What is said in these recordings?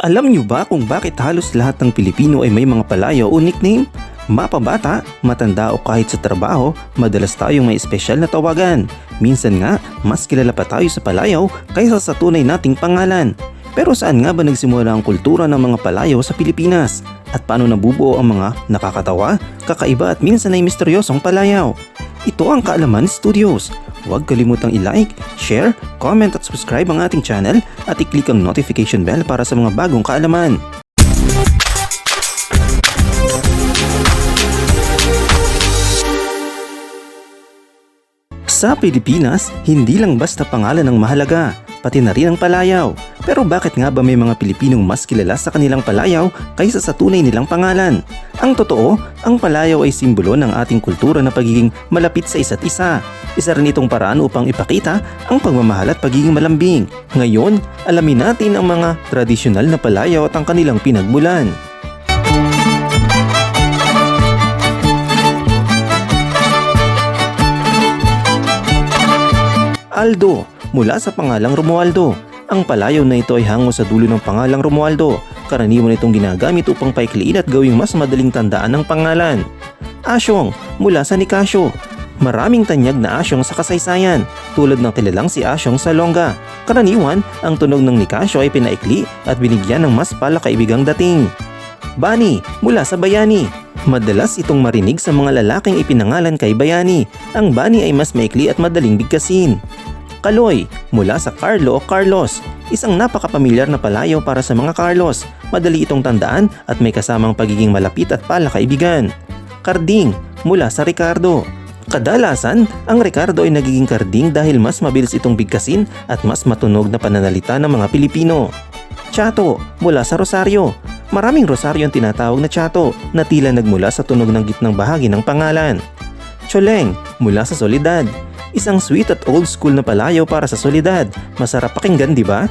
Alam niyo ba kung bakit halos lahat ng Pilipino ay may mga palayaw o nickname? Mapabata, matanda o kahit sa trabaho, madalas tayong may espesyal na tawagan. Minsan nga, mas kilala pa tayo sa palayaw kaysa sa tunay nating pangalan. Pero saan nga ba nagsimula ang kultura ng mga palayaw sa Pilipinas? At paano nabubuo ang mga nakakatawa, kakaiba at minsan ay misteryosong palayaw? Ito ang Kaalaman Studios. Huwag kalimutang i-like, share, comment at subscribe ang ating channel at i-click ang notification bell para sa mga bagong kaalaman. Sa Pilipinas, hindi lang basta pangalan ang mahalaga, pati na rin ang palayaw. Pero bakit nga ba may mga Pilipinong mas kilala sa kanilang palayaw kaysa sa tunay nilang pangalan? Ang totoo, ang palayaw ay simbolo ng ating kultura na pagiging malapit sa isa't isa. Isa rin itong paraan upang ipakita ang pagmamahal at pagiging malambing. Ngayon, alamin natin ang mga tradisyonal na palayaw at ang kanilang pinagmulan. Aldo mula sa pangalang Romualdo. Ang palayaw na ito ay hango sa dulo ng pangalang Romualdo. Karaniwan itong ginagamit upang paikliin at gawing mas madaling tandaan ang pangalan. Asyong mula sa Nicasio. Maraming tanyag na asyong sa kasaysayan, tulad ng kilalang si Asyong Salonga. Karaniwan, ang tunog ng Nicasio ay pinaikli at binigyan ng mas palakaibigang dating. Bani mula sa Bayani. Madalas itong marinig sa mga lalaking ipinangalan kay Bayani. Ang Bani ay mas maikli at madaling bigkasin. Kaloy mula sa Carlo o Carlos. Isang napakapamilyar na palayaw para sa mga Carlos. Madali itong tandaan at may kasamang pagiging malapit at palakaibigan. Karding mula sa Ricardo. Kadalasan, ang Ricardo ay nagiging karding dahil mas mabilis itong bigkasin at mas matunog na pananalita ng mga Pilipino. Chato mula sa Rosario. Maraming Rosario ang tinatawag na Chato na tila nagmula sa tunog ng gitnang bahagi ng pangalan. Choleng mula sa Solidad. Isang sweet at old school na palayaw para sa Solidad. Masarap pakinggan, di ba?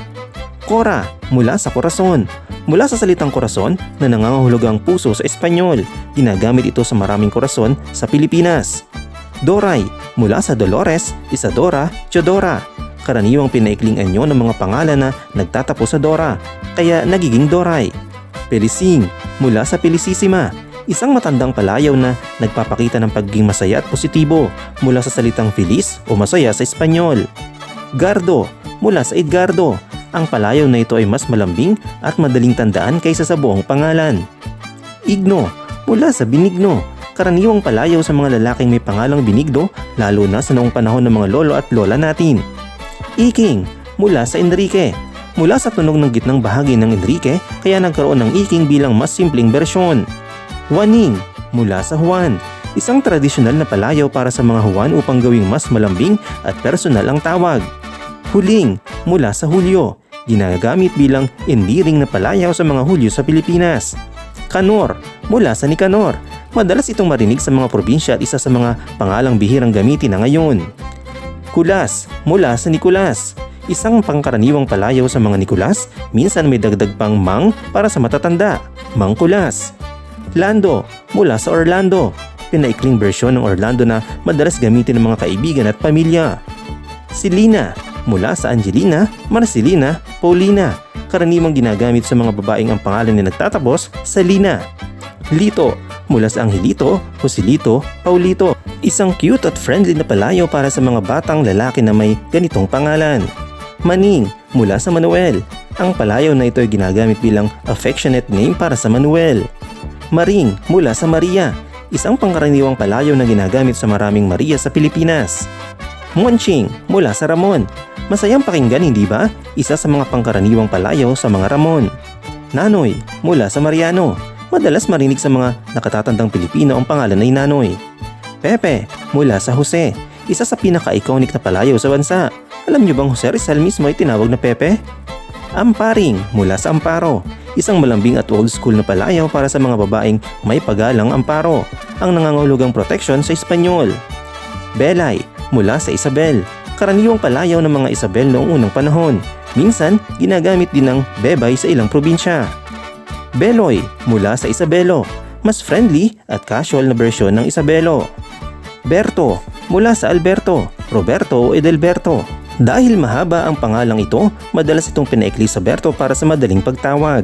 Cora mula sa Corazon. Mula sa salitang Corazon na nangangahulog ang puso sa Espanyol. Ginagamit ito sa maraming Corazon sa Pilipinas. Doray mula sa Dolores, Isadora, Chodora. Karaniwang pinaikling anyo ng mga pangalan na nagtatapos sa Dora, kaya nagiging Doray. Pelising mula sa Pelisisima, isang matandang palayaw na nagpapakita ng pagiging masaya at positibo mula sa salitang feliz o masaya sa Espanyol. Gardo mula sa Edgardo, ang palayaw na ito ay mas malambing at madaling tandaan kaysa sa buong pangalan. Igno mula sa Binigno, karaniwang palayaw sa mga lalaking may pangalang Binigno lalo na sa noong panahon ng mga lolo at lola natin. Iking mula sa Enrique, mula sa tunog ng gitnang bahagi ng Enrique kaya nagkaroon ng Iking bilang mas simpleng bersyon. Juaning mula sa Juan, isang tradisyonal na palayaw para sa mga Juan upang gawing mas malambing at personal ang tawag. Huling mula sa Hulyo, ginagamit bilang endearing na palayaw sa mga Hulyo sa Pilipinas. Kanor mula sa Nicanor, madalas itong marinig sa mga probinsya at isa sa mga pangalang bihirang gamitin na ngayon. Kulas mula sa Nicolas. Isang pangkaraniwang palayaw sa mga Nicolas, minsan may dagdag pang mang para sa matatanda, Mang Kulas. Lando mula sa Orlando. Pinaikling bersyon ng Orlando na madalas gamitin ng mga kaibigan at pamilya. Silina mula sa Angelina, Marcelina, Paulina. Karaniwang ginagamit sa mga babaeng ang pangalan na nagtatapos sa Lina. Lito mula sa Angelito, Joselito, Paulito. Isang cute at friendly na palayaw para sa mga batang lalaki na may ganitong pangalan. Maning mula sa Manuel. Ang palayaw na ito ay ginagamit bilang affectionate name para sa Manuel. Maring mula sa Maria. Isang pangkaraniwang palayaw na ginagamit sa maraming Maria sa Pilipinas. Monching mula sa Ramon. Masayang pakinggan hindi ba? Isa sa mga pangkaraniwang palayaw sa mga Ramon. Nanoy mula sa Mariano. Madalas marinig sa mga nakatatandang Pilipino ang pangalan ay Nanoy. Pepe mula sa Jose. Isa sa pinaka-iconic na palayaw sa bansa. Alam niyo bang Jose Rizal mismo ay tinawag na Pepe? Amparing mula sa Amparo. Isang malambing at old school na palayaw para sa mga babaeng may pagalang amparo. Ang nangangahulugang protection sa Espanyol. Belay mula sa Isabel. Karaniwang palayaw ng mga Isabel noong unang panahon. Minsan, ginagamit din ng bebay sa ilang probinsya. Beloy mula sa Isabelo. Mas friendly at casual na bersyon ng Isabelo. Berto mula sa Alberto, Roberto o Edelberto. Dahil mahaba ang pangalang ito, madalas itong pinaikli sa Berto para sa madaling pagtawag.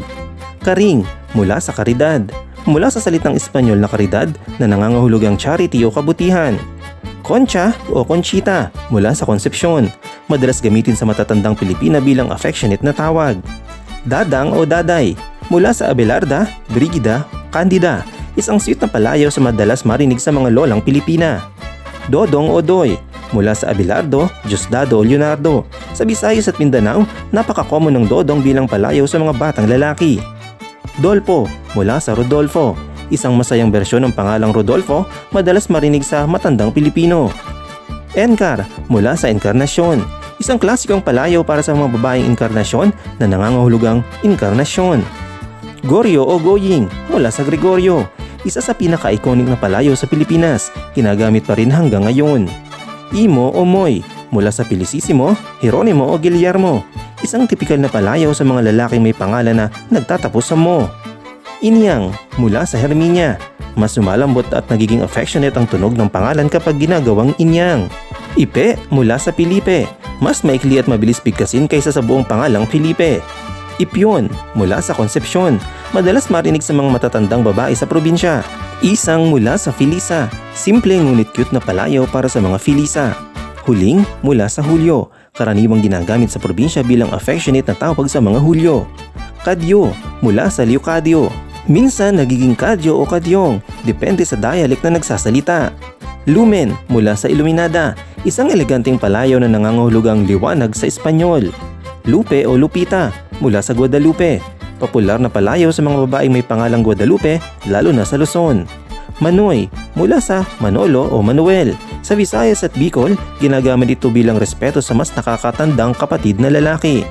Karing mula sa karidad. Mula sa salitang Espanyol na karidad na nangangahulugang charity o kabutihan. Concha o Conchita mula sa konsepsyon. Madalas gamitin sa matatandang Pilipina bilang affectionate na tawag. Dadang o Daday mula sa Abelarda, Brigida, Candida. Isang sweet na palayaw sa madalas marinig sa mga lolang Pilipina. Dodong o Doy mula sa Abelardo, Diosdado Leonardo. Sa Visayas at Mindanao, napaka-common ng dodong bilang palayaw sa mga batang lalaki. Dolpo mula sa Rodolfo. Isang masayang bersyon ng pangalang Rodolfo, madalas marinig sa matandang Pilipino. Encar mula sa Encarnacion. Isang klasikong palayaw para sa mga babaeng inkarnasyon na nangangahulugang inkarnasyon. Goryo o Goying mula sa Gregorio. Isa sa pinaka-iconic na palayaw sa Pilipinas, ginagamit pa rin hanggang ngayon. Imo o Moy mula sa Pilisisimo, Hieronimo o Guillermo. Isang tipikal na palayaw sa mga lalaking may pangalan na nagtatapos sa mo. Inyang mula sa Herminia. Mas sumalambot at nagiging affectionate ang tunog ng pangalan kapag ginagawang inyang. Ipe mula sa Felipe. Mas maikli at mabilis bigkasin kaysa sa buong pangalang Felipe. Ipyon mula sa Konsepsyon. Madalas marinig sa mga matatandang babae sa probinsya. Isang mula sa Filisa. Simple ngunit cute na palayaw para sa mga Filisa. Huling mula sa Hulyo. Karaniwang ginagamit sa probinsya bilang affectionate na tawag sa mga Hulyo. Kadyo mula sa Leocadio. Minsan nagiging kadyo o kadyong, depende sa dialect na nagsasalita. Lumen mula sa Iluminada, isang eleganteng palayaw na nangangahulugang liwanag sa Espanyol. Lupe o Lupita mula sa Guadalupe, popular na palayaw sa mga babaeng may pangalang Guadalupe lalo na sa Luzon. Manoy mula sa Manolo o Manuel. Sa Visayas at Bicol, ginagamit ito bilang respeto sa mas nakakatandang kapatid na lalaki.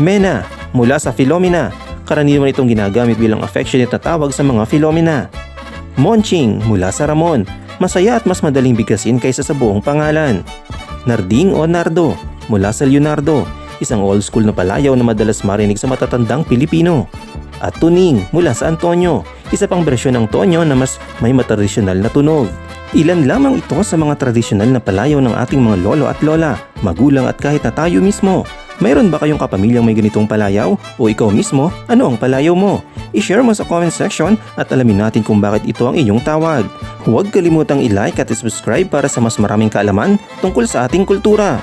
Mena mula sa Filomena. Karaniwan itong ginagamit bilang affectionate na tawag sa mga Filomena. Monching mula sa Ramon. Masaya at mas madaling bigkasin kaysa sa buong pangalan. Narding o Nardo mula sa Leonardo. Isang old school na palayaw na madalas marinig sa matatandang Pilipino. At Tuning mula sa Antonio. Isa pang bersyon ng Tonyo na mas may matradisyonal na tunog. Ilan lamang ito sa mga tradisyonal na palayaw ng ating mga lolo at lola, magulang at kahit na tayo mismo. Mayroon ba kayong kapamilyang may ganitong palayaw? O ikaw mismo, ano ang palayaw mo? I-share mo sa comment section at alamin natin kung bakit ito ang inyong tawag. Huwag kalimutang i-like at subscribe para sa mas maraming kaalaman tungkol sa ating kultura.